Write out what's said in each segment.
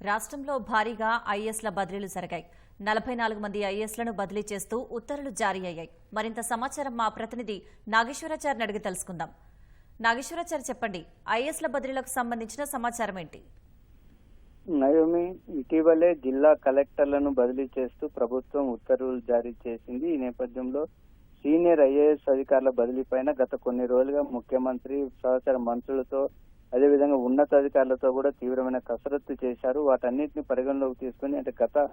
రాష్ట్రంలో భారీగా ఐఏఎస్ల బదిలీలు జరిగాయి. నలభై నాలుగు మంది ఐఏఎస్లను బదిలీ చేస్తూ ఉత్తర్వులు జారీ అయ్యాయి. మరింత సమాచారం మా ప్రతినిధి నాగేశ్వరాచార్యని అడిగి తెలుసుకుందాం. నాగేశ్వరాచార్య చెప్పండి. ఐఏఎస్ల బదిలీలకు సంబంధించిన సమాచారం ఏంటి? నయోమి ఇటీవలే జిల్లా కలెక్టర్లను బదిలీ చేస్తూ ప్రభుత్వం ఉత్తర్వులు జారీ చేసింది. ఈ నేపథ్యంలో సీనియర్ ఐఏఎస్ అధికారుల బదిలీపైన గత కొన్ని రోజులుగా ముఖ్యమంత్రి సహచర మంత్రులతో అదేవిధంగా ఉన్నతాధికారులతో కూడా తీవ్రమైన కసరత్తు చేశారు. వాటన్నిటిని పరిగణలోకి తీసుకుని అంటే గత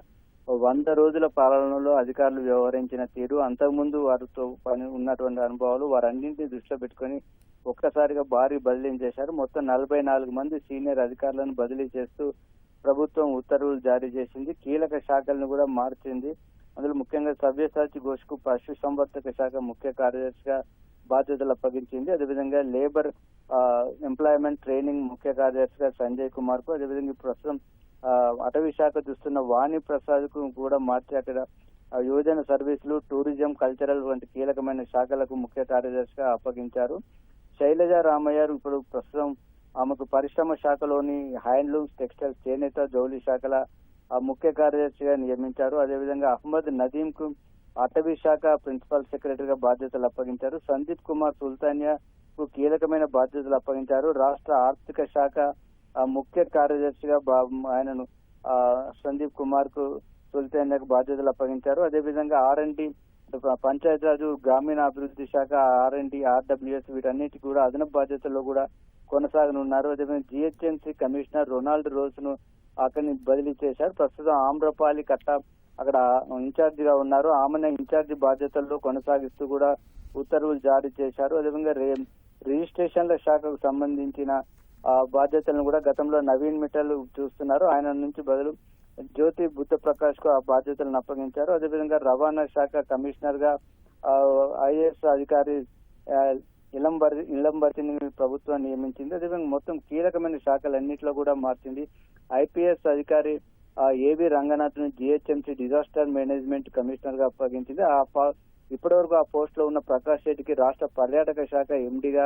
వంద రోజుల పాలనలో అధికారులు వ్యవహరించిన తీరు అంతకుముందు వారితో పని ఉన్నటువంటి అనుభవాలు వారన్నింటినీ దృష్టిలో పెట్టుకొని ఒక్కసారిగా భారీ బదిలీ చేశారు. మొత్తం నలభై నాలుగు మంది సీనియర్ అధికారులను బదిలీ చేస్తూ ప్రభుత్వం ఉత్తర్వులు జారీ చేసింది. కీలక శాఖలను కూడా మార్చింది. అందులో ముఖ్యంగా సవ్యసాచి ఘోష్కు పశు సంవర్ధక శాఖ ముఖ్య కార్యదర్శిగా బాధ్యతలు అప్పగించింది. అదేవిధంగా లేబర్ ఎంప్లాయ్మెంట్ ట్రైనింగ్ ముఖ్య కార్యదర్శిగా సంజయ్ కుమార్కు అదేవిధంగా ప్రస్తుతం అటవీ శాఖ చూస్తున్న వాణి ప్రసాద్కు కూడా మార్చి అక్కడ యువజన సర్వీసులు టూరిజం కల్చరల్ వంటి కీలకమైన శాఖలకు ముఖ్య కార్యదర్శిగా అప్పగించారు. శైలజ రామయ్య ఇప్పుడు ప్రస్తుతం ఆమెకు పరిశ్రమ శాఖలోని హ్యాండ్లూమ్స్ టెక్స్టైల్స్ చేనేత జౌలి శాఖల ఆ, ముఖ్య కార్యదర్శిగా నియమించారు. అదేవిధంగా అహ్మద్ నదీం కు అటవీ శాఖ ప్రిన్సిపల్ సెక్రటరీగా బాధ్యతలు అప్పగించారు. సందీప్ కుమార్ సుల్తానియా కు కీలకమైన బాధ్యతలు అప్పగించారు. రాష్ట్ర ఆర్థిక శాఖ ముఖ్య కార్యదర్శిగా ఆయనను సందీప్ కుమార్కు సుల్తాన్యాకు బాధ్యతలు అప్పగించారు. అదేవిధంగా ఆర్ అండ్ పంచాయతీరాజు గ్రామీణ అభివృద్ధి శాఖ ఆర్ అండ్ ఆర్డబ్ల్యూఎస్ వీటన్నిటి కూడా అదనపు బాధ్యతల్లో కూడా కొనసాగనున్నారు. అదేవిధంగా జిహెచ్ఎంసీ కమిషనర్ రొనాల్డ్ రోజ్ను అక్కడిని బదిలీ చేశారు. ప్రస్తుతం ఆమ్రపాలి కట్ట అక్కడ ఇన్ఛార్జిగా ఉన్నారు. ఆమెను ఇన్ఛార్జి బాధ్యతల్లో కొనసాగిస్తూ కూడా ఉత్తర్వులు జారీ చేశారు. అదేవిధంగా రే- రిజిస్ట్రేషన్ల శాఖకు సంబంధించిన ఆ, బాధ్యతలను కూడా గతంలో నవీన్ మిట్టల్ చూస్తున్నారు. ఆయన నుంచి బదులు జ్యోతి బుద్ధ ప్రకాష్కు ఆ బాధ్యతలను అప్పగించారు. అదేవిధంగా రవాణా శాఖ కమిషనర్గా ఐఏఎస్ అధికారి ఇలంబర్ ఇలంబర్తిని ప్రభుత్వం నియమించింది. అదేవిధంగా మొత్తం కీలకమైన శాఖలన్నింటిలో కూడా మార్చింది. ఐపీఎస్ అధికారి ఆ, ఏవి రంగనాథ్ను జిహెచ్ఎంసీ డిజాస్టర్ మేనేజ్మెంట్ కమిషనర్గా అప్పగించింది. ఆ ఇప్పటి ఇప్పటివరకు ఆ పోస్ట్లో ఉన్న ప్రకాష్ రెడ్డికి రాష్ట్ర పర్యాటక శాఖ ఎండిగా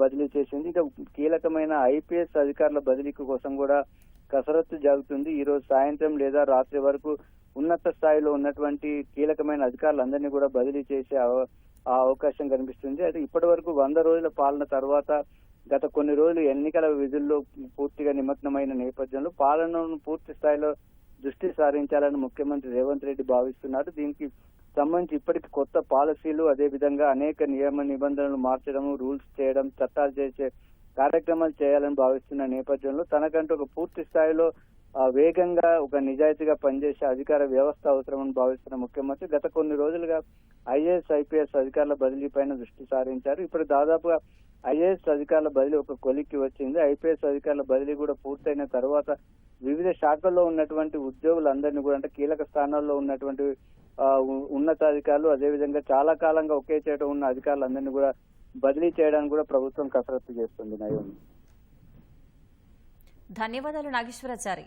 బదిలీ చేసింది. ఇక కీలకమైన ఐపీఎస్ అధికారుల బదిలీ కోసం కూడా కసరత్తు జరుగుతుంది. ఈ రోజు సాయంత్రం లేదా రాత్రి వరకు ఉన్నత స్థాయిలో ఉన్నటువంటి కీలకమైన అధికారులందరినీ కూడా బదిలీ చేసే అవకాశం కనిపిస్తుంది. అయితే ఇప్పటి వరకు వంద రోజుల పాలన తర్వాత గత కొన్ని రోజులు ఎన్నికల విధుల్లో పూర్తిగా నిమగ్నమైన నేపథ్యంలో పాలనను పూర్తి స్థాయిలో దృష్టి సారించాలని ముఖ్యమంత్రి రేవంత్ రెడ్డి భావిస్తున్నారు. దీనికి సంబంధించి ఇప్పటికి కొత్త పాలసీలు అదే విధంగా అనేక నియమ నిబంధనలు మార్చడం రూల్స్ చేయడం చట్టాలు చేసే కార్యక్రమాలు చేయాలని భావిస్తున్న నేపథ్యంలో తనకంటూ ఒక పూర్తి స్థాయిలో వేగంగా ఒక నిజాయితీగా పనిచేసే అధికార వ్యవస్థ అవసరమని భావిస్తున్న ముఖ్యమంత్రి గత కొన్ని రోజులుగా ఐఏఎస్ ఐపీఎస్ అధికారుల బదిలీపైన దృష్టి సారించారు. ఇప్పుడు దాదాపుగా ఐఏఎస్ అధికారుల బదిలీ ఒక కొలిక్కి వచ్చింది. ఐపీఎస్ అధికారుల బదిలీ కూడా పూర్తయిన తర్వాత వివిధ శాఖల్లో ఉన్నటువంటి ఉద్యోగులందరినీ కూడా అంటే కీలక స్థానాల్లో ఉన్నటువంటి ఉన్నతాధికారులు అదేవిధంగా చాలా కాలంగా ఒకే చేయడం ఉన్న అధికారులందరినీ కూడా బదిలీ చేయడానికి కూడా ప్రభుత్వం కసరత్తు చేస్తుంది నయం. ధన్యవాదాలు నాగేశ్వరాచారి.